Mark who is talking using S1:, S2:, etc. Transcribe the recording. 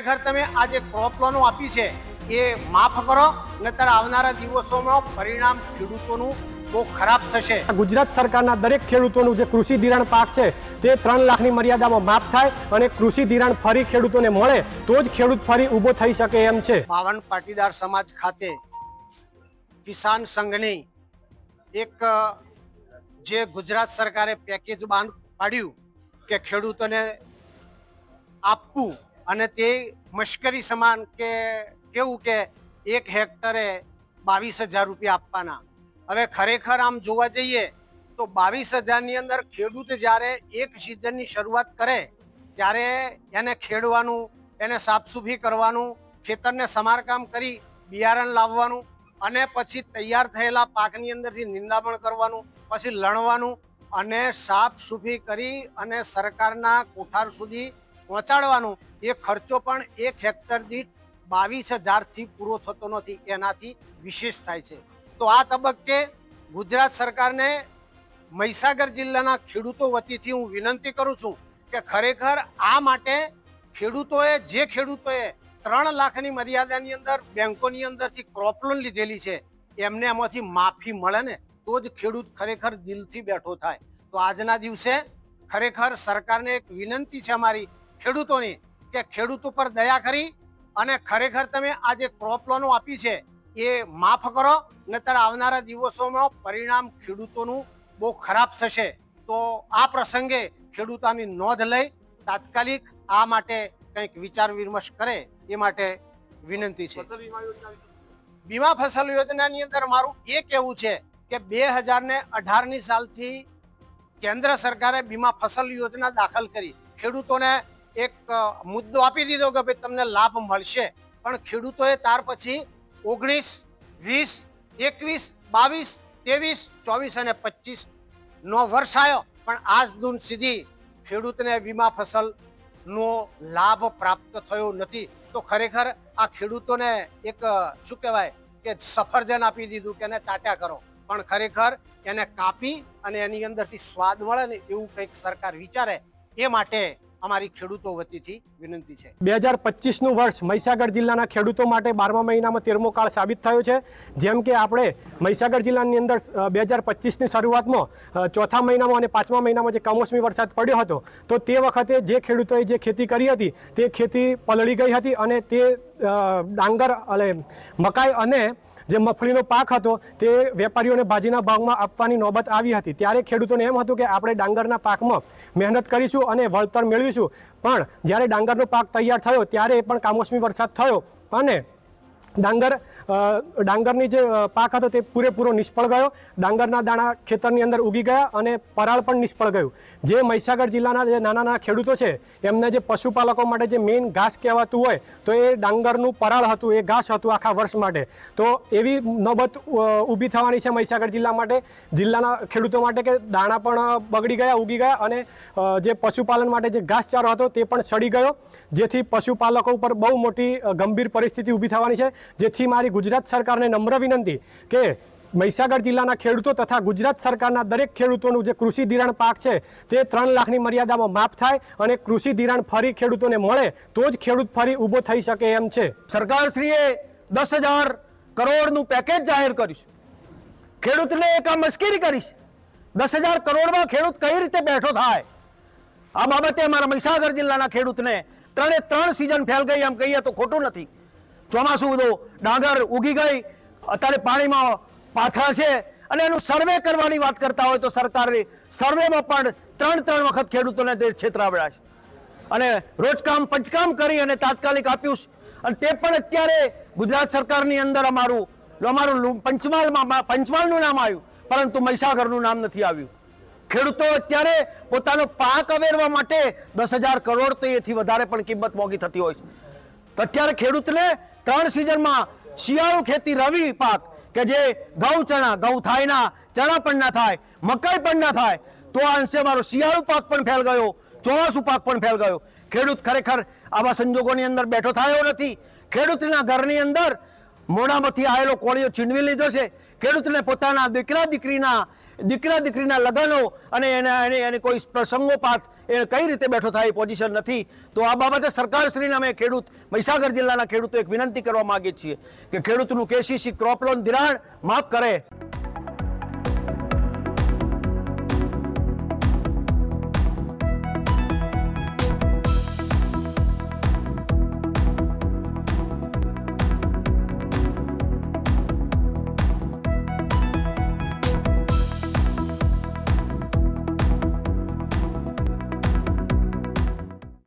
S1: ખરેખર તમે આ જે ક્રોપ લોનો આપી છે એ માફ કરો નહીતર આવનારા દિવસોમાં પરિણામ ખેડૂતોનું બહુ ખરાબ થશે.
S2: ગુજરાત સરકારના દરેક ખેડૂતોનું જે કૃષિ ધિરાણ પાક છે તે ત્રણ લાખની મર્યાદામાં માફ થાય અને કૃષિ ધિરાણ ફરી ખેડૂતોને મળે તો જ ખેડૂત ફરી ઊભો થઈ શકે એમ છે.
S1: બાવન પાટીદાર સમાજ ખાતે કિસાન સંઘની એક જે ગુજરાત સરકારે પેકેજ બાંધ પાડ્યું કે ખેડૂતોને આપવું અને તે મશ્કરી સમાન કે કેવું કે એક હેક્ટરે બાવીસ હજાર રૂપિયા આપવાના. હવે ખરેખર આમ જોવા જઈએ તો બાવીસ હજારની અંદર ખેડૂત જ્યારે એક સિઝનની શરૂઆત કરે, ત્યારે એને ખેડવાનું, એને સાફસૂફી કરવાનું, ખેતરને સમારકામ કરી બિયારણ લાવવાનું અને પછી તૈયાર થયેલા પાકની અંદરથી નિંદામણ કરવાનું, પછી લણવાનું અને સાફ સૂફી કરી અને સરકારના કોઠાર સુધી પહોંચાડવાનું. એ ખર્ચો પણ એક હેક્ટર દીઠ બાવીસ હજારથી પૂરો થતો નથી. એનાથી વિશેષ થાય છે. તો આ તબક્કે ગુજરાત સરકારને મહીસાગર જિલ્લાના ખેડૂતો વતીથી હું વિનંતી કરું છું કે ખરેખર આ માટે ખેડૂતોએ, જે ખેડૂતોએ ત્રણ લાખની મર્યાદાની અંદર બેંકોની અંદરથી ક્રોપ લોન લીધેલી છે, એમને એમાંથી માફી મળે ને, તો જ ખેડૂત ખરેખર દિલથી બેઠો થાય. તો આજના દિવસે ખરેખર સરકારને એક વિનંતી છે અમારી ખેડૂતોની કે ખેડૂત ઉપર દયા કરી અને ખરેખર તમે આ જે ક્રોપ લોનો આપી છે એ માફ કરો નહીતર આવનારા દિવસોમાં પરિણામ ખેડૂતોનું બહુ ખરાબ થશે. તો આ પ્રસંગે ખેડૂતોની નોંધ લઈ તાત્કાલિક આ માટે કંઈક વિચાર વિમર્શ કરે એ માટે વિનંતી છે. બીમા ફસલ યોજનાની અંદર મારું એ કહેવું છે કે બે હજાર ને અઢારની સાલથી કેન્દ્ર સરકારે બીમા ફસલ યોજના દાખલ કરી. ખેડૂતોને એક મુદ્દો આપી દીધો કે ભાઈ તમને લાભ મળશે. પણ ખેડૂતોએ ત્યાર પછી ઓગણીસ, વીસ, એકવીસ, બાવીસ, ત્રેવીસ, ચોવીસ અને પચીસ નો વર્ષ આવ્યો પણ આજ દૂન સુધી ખેડૂતને વીમા ફસલ નો લાભ પ્રાપ્ત થયો નથી. તો ખરેખર આ ખેડૂતોને એક શું કહેવાય કે સફરજન આપી દીધું કે એને ચાટ્યા કરો. પણ ખરેખર એને કાપી અને એની અંદરથી સ્વાદ મળે ને એવું કંઈક સરકાર વિચારે એ માટે અમારી ખેડૂતો વતીથી વિનંતી છે.
S2: બે હજાર પચીસનું વર્ષ મહીસાગર જિલ્લાના ખેડૂતો માટે બારમા મહિનામાં તેરમો કાળ સાબિત થયો છે. જેમ કે આપણે મહીસાગર જિલ્લાની અંદર બે હજાર પચીસની શરૂઆતમાં ચોથા મહિનામાં અને પાંચમા મહિનામાં જે કમોસમી વરસાદ પડ્યો હતો, તો તે વખતે જે ખેડૂતોએ જે ખેતી કરી હતી, તે ખેતી પલળી ગઈ હતી અને તે ડાંગર અને મકાઈ અને જે મગફળીનો પાક હતો તે વેપારીઓને ભાજીના ભાવમાં આપવાની નોબત આવી હતી. ત્યારે ખેડૂતોને એમ હતું કે આપણે ડાંગરના પાકમાં મહેનત કરીશું અને વળતર મેળવીશું. પણ જ્યારે ડાંગરનો પાક તૈયાર થયો, ત્યારે પણ કામોસમી વરસાદ થયો અને ડાંગર ડાંગરની જે પાક હતો તે પૂરેપૂરો નિષ્ફળ ગયો. ડાંગરના દાણા ખેતરની અંદર ઉગી ગયા અને પરાળ પણ નિષ્ફળ ગયું. જે મહીસાગર જિલ્લાના જે નાના નાના ખેડૂતો છે, એમને જે પશુપાલકો માટે જે મેઇન ઘાસ કહેવાતું હોય, તો એ ડાંગરનું પરાળ હતું, એ ઘાસ હતું આખા વર્ષ માટે. તો એવી નોબત ઊભી થવાની છે મહીસાગર જિલ્લા માટે. જિલ્લાના ખેડૂતો માટે કે દાણા પણ બગડી ગયા, ઉગી ગયા અને જે પશુપાલન માટે જે ઘાસચારો હતો તે પણ સડી ગયો, જેથી પશુપાલકો ઉપર બહુ મોટી ગંભીર પરિસ્થિતિ ઊભી થવાની છે. જેથી મારી ગુજરાત સરકારને નમ્ર વિનંતી કે મહીસાગર જિલ્લાના ખેડૂતો તથા ગુજરાત સરકારના દરેક ખેડૂતોનું જે કૃષિ ધિરાણ પાક છે, તે ત્રણ લાખની મર્યાદામાં માફ થાય અને કૃષિ ધિરાણ ફરી ખેડૂતોને મળે, તો જ ખેડૂત ફરી ઊભો થઈ શકે એમ છે.
S3: સરકારશ્રીએ દસ હજાર કરોડનું પેકેજ જાહેર કર્યું ખેડૂતને એક આ મશ્કરી કરીશ દસ હજાર કરોડમાં ખેડૂત કઈ રીતે બેઠો થાય? આ બાબતે અમારા મહીસાગર જિલ્લાના ખેડૂતને ત્રણે ત્રણ સિઝન ફેલ ગઈ એમ કહીએ તો ખોટું નથી. ચોમાસું બધું ડાંગર ઉગી ગઈ. અત્યારે પાણીમાં પાથરા છે. અને એનું સર્વે કરવાની વાત કરતા હોય તો સરકારે સર્વેમાં પણ ત્રણ ત્રણ વખત ખેડૂતોને તે છેતરાવડા છે. અને રોજકામ પંચકામ કરી અને તાત્કાલિક આપ્યું છે. અને તે પણ અત્યારે ગુજરાત સરકારની અંદર અમારું અમારું પંચમહાલમાં પંચમહાલનું નામ આવ્યું. પરંતુ મહીસાગરનું નામ નથી આવ્યું. ખેડૂતો અત્યારે પોતાનો પાક અવેરવા માટે દસ હજાર કરોડ તો એથી વધારે પણ કિંમત મોંઘી થતી હોય છે. તો અત્યારે ખેડૂતને ત્રણ સિઝનમાં શિયાળુ ખેતી રવિ પાક, કે જે ઘઉં ચણા, ઘઉં થાય ના ચણા પણ ના થાય, મકાઈ પણ ના થાય, તો આ અંશે મારો શિયાળુ પાક પણ ફેલ ગયો, ચોમાસું પાક પણ ફેલ ગયો. ખેડૂત ખરેખર આવા સંજોગોની અંદર બેઠો થયો નથી. ખેડૂતના ઘરની અંદર મોડામાંથી આવેલો કોળીઓ છીનવી લીધો છે. ખેડૂતને પોતાના દીકરા દીકરીના દીકરા દીકરીના લગ્નો અને એના એને એને કોઈ પ્રસંગોપાત એ કઈ રીતે બેઠો થાય પોઝિશન નથી. તો આ બાબતે સરકારશ્રીને અમે ખેડૂત, મહીસાગર જિલ્લાના ખેડૂતો એક વિનંતી કરવા માગીએ છીએ કે ખેડૂતનું કેસીસી ક્રોપ લોન ધિરાણ માફ કરે.